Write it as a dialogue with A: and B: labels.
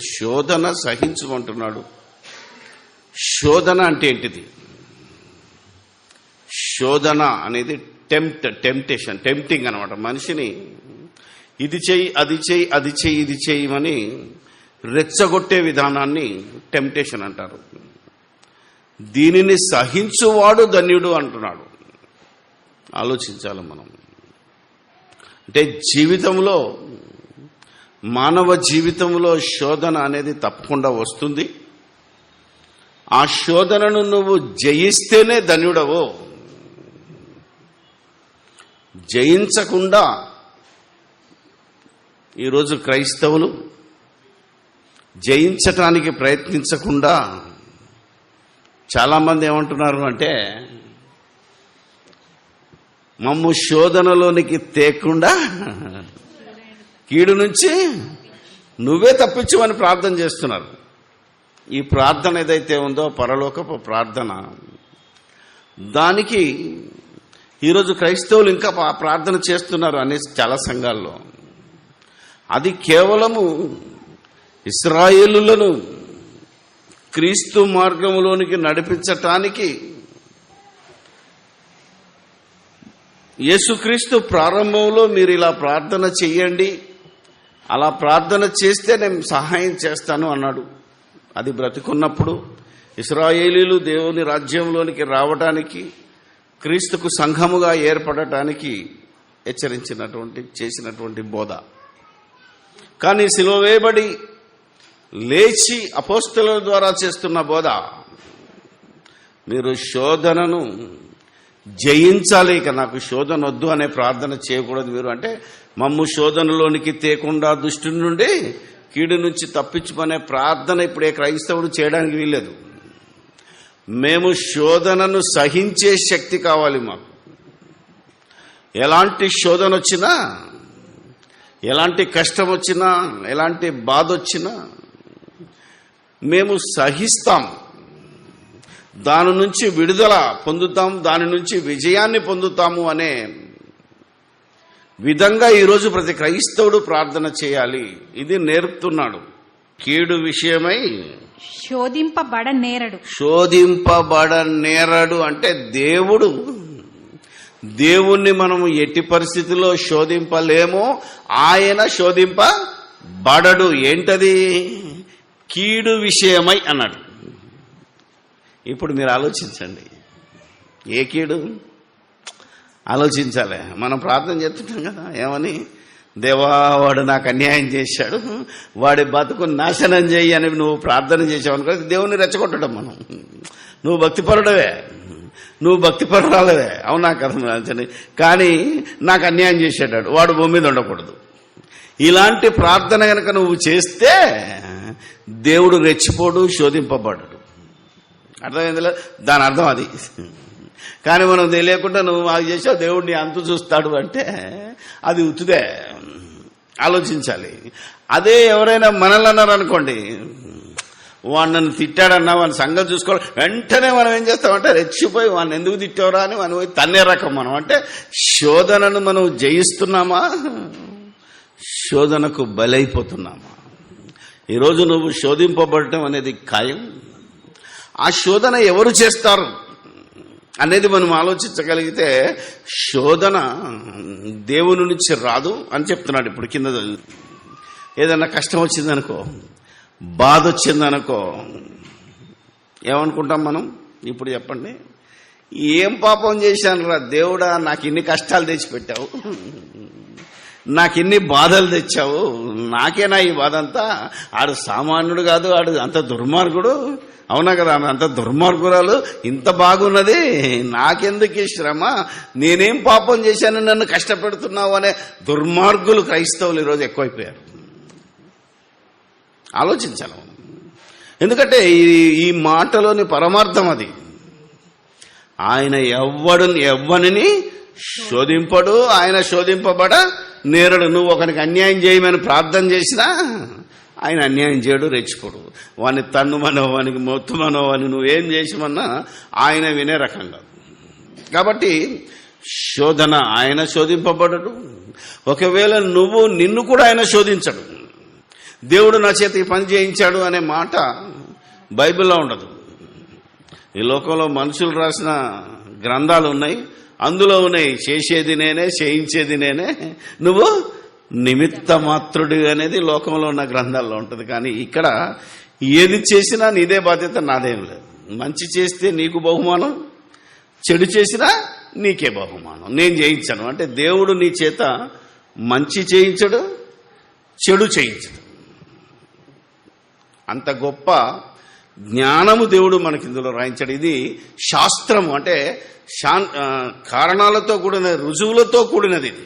A: ఇక్కడ శోధన సహించుకుంటున్నాడు. శోధన అంటే ఏంటిది? శోధన అనేది టెంప్ట్ టెంప్టేషన్ టెంప్టింగ్ అనమాట మనిషిని ఇది చెయ్యి అది చెయ్యి అది చెయ్యి ఇది చెయ్యమని రెచ్చగొట్టే విధానాన్ని టెంప్టేషన్ అంటారు. దీనిని సహించువాడు ధన్యుడు అంటున్నాడు. ఆలోచించాలి మనం. అంటే జీవితంలో మానవ జీవితంలో శోధన అనేది తప్పకుండా వస్తుంది. ఆ శోధనను నువ్వు జయిస్తేనే ధన్యుడవు. జయించకుండా ఈరోజు క్రైస్తవులు జయించటానికి ప్రయత్నించకుండా చాలామంది ఏమంటున్నారు అంటే మమ్ము శోధనలోనికి తేకుండా కీడు నుంచి నువ్వే తప్పించమని ప్రార్థన చేస్తున్నారు. ఈ ప్రార్థన ఏదైతే ఉందో పరలోకపు ప్రార్థన దానికి ఈరోజు క్రైస్తవులు ఇంకా ప్రార్థన చేస్తున్నారు అనే చాలా సంఘాల్లో. అది కేవలము ఇస్రాయేలులను క్రీస్తు మార్గంలోనికి నడిపించటానికి యేసుక్రీస్తు ప్రారంభంలో మీరు ఇలా ప్రార్థన చెయ్యండి. అలా ప్రార్థన చేస్తే నేను సహాయం చేస్తాను అన్నాడు. అది బ్రతికున్నప్పుడు ఇస్రాయేలీలు దేవుని రాజ్యంలోనికి రావడానికి క్రీస్తుకు సంఘముగా ఏర్పడటానికి హెచ్చరించినటువంటి చేసినటువంటి బోధ. కానీ సిలువ వేయబడి లేచి అపోస్తుల ద్వారా చేస్తున్న బోధ. మీరు శోధనను జయించాలి ఇక నాకు శోధన వద్దు అనే ప్రార్థన చేయకూడదు మీరు అంటే మమ్ము శోధనలోనికి తేకుండా దుష్టి నుండి కీడు నుంచి తప్పించుకునే ప్రార్థన ఇప్పుడు ఏ క్రైస్తవుడు చేయడానికి వీల్లేదు. మేము శోధనను సహించే శక్తి కావాలి మాకు. ఎలాంటి శోధన వచ్చినా ఎలాంటి కష్టం వచ్చినా ఎలాంటి బాధ వచ్చినా మేము సహిస్తాం. దాని నుంచి విడుదల పొందుతాం దాని నుంచి విజయాన్ని పొందుతాము అనే విధంగా ఈరోజు ప్రతి క్రైస్తవుడు ప్రార్థన చేయాలి. ఇది నేర్పుతున్నాడు. కీడు విషయమై
B: శోధింపబడ నేరడు.
A: శోధింపబడ నేరడు అంటే దేవుడు. దేవుణ్ణి మనము ఎట్టి పరిస్థితుల్లో శోధింపలేమో ఆయన శోధింపబడడు. ఏంటది? కీడు విషయమై అన్నాడు. ఇప్పుడు మీరు ఆలోచించండి. ఏ కీడు? ఆలోచించాలి. మనం ప్రార్థన చేస్తుంటాం కదా ఏమని? దేవా వాడు నాకు అన్యాయం చేశాడు. వాడి బతుకు నాశనం చేయి అని నువ్వు ప్రార్థన చేసావు అనుకో దేవుని రెచ్చగొట్టడం మనం. నువ్వు భక్తిపరుడవే. నువ్వు భక్తిపరురాలవే. అవునా కదా కానీ నాకు అన్యాయం చేసేటాడు. వాడు భూమి మీద ఉండకూడదు. ఇలాంటి ప్రార్థన గనక నువ్వు చేస్తే దేవుడు రెచ్చిపోడు శోధింపబడడు. అర్థమైందిలే? దాని అర్థం అది. కానీ మనం తెలియకుండా నువ్వు మాకు చేసావు దేవుడిని అంతు చూస్తాడు అంటే అది ఉత్తుదే. ఆలోచించాలి. అదే ఎవరైనా మనల్ని అన్నారనుకోండి వాడు నన్ను తిట్టాడన్నా వాని సంగతి చూసుకోవాలి. వెంటనే మనం ఏం చేస్తామంటే రెచ్చిపోయి వాడిని ఎందుకు తిట్టావురా అని మనం పోయి తన్నే రకం మనం. అంటే శోధనను మనం జయిస్తున్నామా? శోధనకు బలైపోతున్నామా? ఈరోజు నువ్వు శోధింపబడటం అనేది ఖాయం. ఆ శోధన ఎవరు చేస్తారు అనేది మనం ఆలోచించగలిగితే శోధన దేవుని నుంచి రాదు అని చెప్తున్నాడు ఇప్పుడు కింద ఏదన్నా కష్టం వచ్చిందనుకో బాధ వచ్చిందనుకో ఏమనుకుంటాం మనం? ఇప్పుడు చెప్పండి. ఏం పాపం చేశాను రా దేవుడా నాకు ఇన్ని కష్టాలు తెచ్చిపెట్టావు. నాకు ఇన్ని బాధలు తెచ్చావు. నాకేనా ఈ బాధ అంతా? ఆడు సామాన్యుడు కాదు ఆడు అంత దుర్మార్గుడు. అవునా కదా? ఆమె అంత దుర్మార్గురాలు ఇంత బాగున్నది. నాకెందుకు శ్రమ? నేనేం పాపం చేశాను నన్ను కష్టపెడుతున్నావు అనే దుర్మార్గులు క్రైస్తవులు ఈరోజు ఎక్కువైపోయారు. ఆలోచించాలి ఎందుకంటే ఈ ఈ మాటలోని పరమార్థం అది. ఆయన ఎవ్వడు ఎవ్వనిని శోధింపడు ఆయన శోధింపబడ నేరడు. నువ్వు ఒకరికి అన్యాయం చేయమని ప్రార్థన చేసినా ఆయన అన్యాయం చేయడు రెచ్చిపోడు. వాని తన్నుమనో వానికి మొత్తుమనో అని నువ్వేం చేసిమన్నా ఆయన వినే రకం కాదు. కాబట్టి శోధన ఆయన శోధింపబడడు. ఒకవేళ నువ్వు నిన్ను కూడా ఆయన శోధించడు. దేవుడు నా చేత ఈ పని చేయించాడు అనే మాట బైబిల్లో ఉండదు. ఈ లోకంలో మనుషులు రాసిన గ్రంథాలు ఉన్నాయి. అందులో ఉన్నాయి చేసేది నేనే చేయించేది నేనే. నువ్వు నిమిత్త మాత్రుడు అనేది లోకంలో ఉన్న గ్రంథాల్లో ఉంటుంది. కానీ ఇక్కడ ఏది చేసినా నీదే బాధ్యత నాదేం లేదు. మంచి చేస్తే నీకు బహుమానం చెడు చేసినా నీకే బహుమానం. నేను చేయించను అంటే దేవుడు నీ చేత మంచి చేయించడు చెడు చేయించడు. అంత గొప్ప జ్ఞానము దేవుడు మనకి ఇందులో రాయించాడు. ఇది శాస్త్రము. అంటే శాన్ కారణాలతో కూడిన రుజువులతో కూడినది ఇది.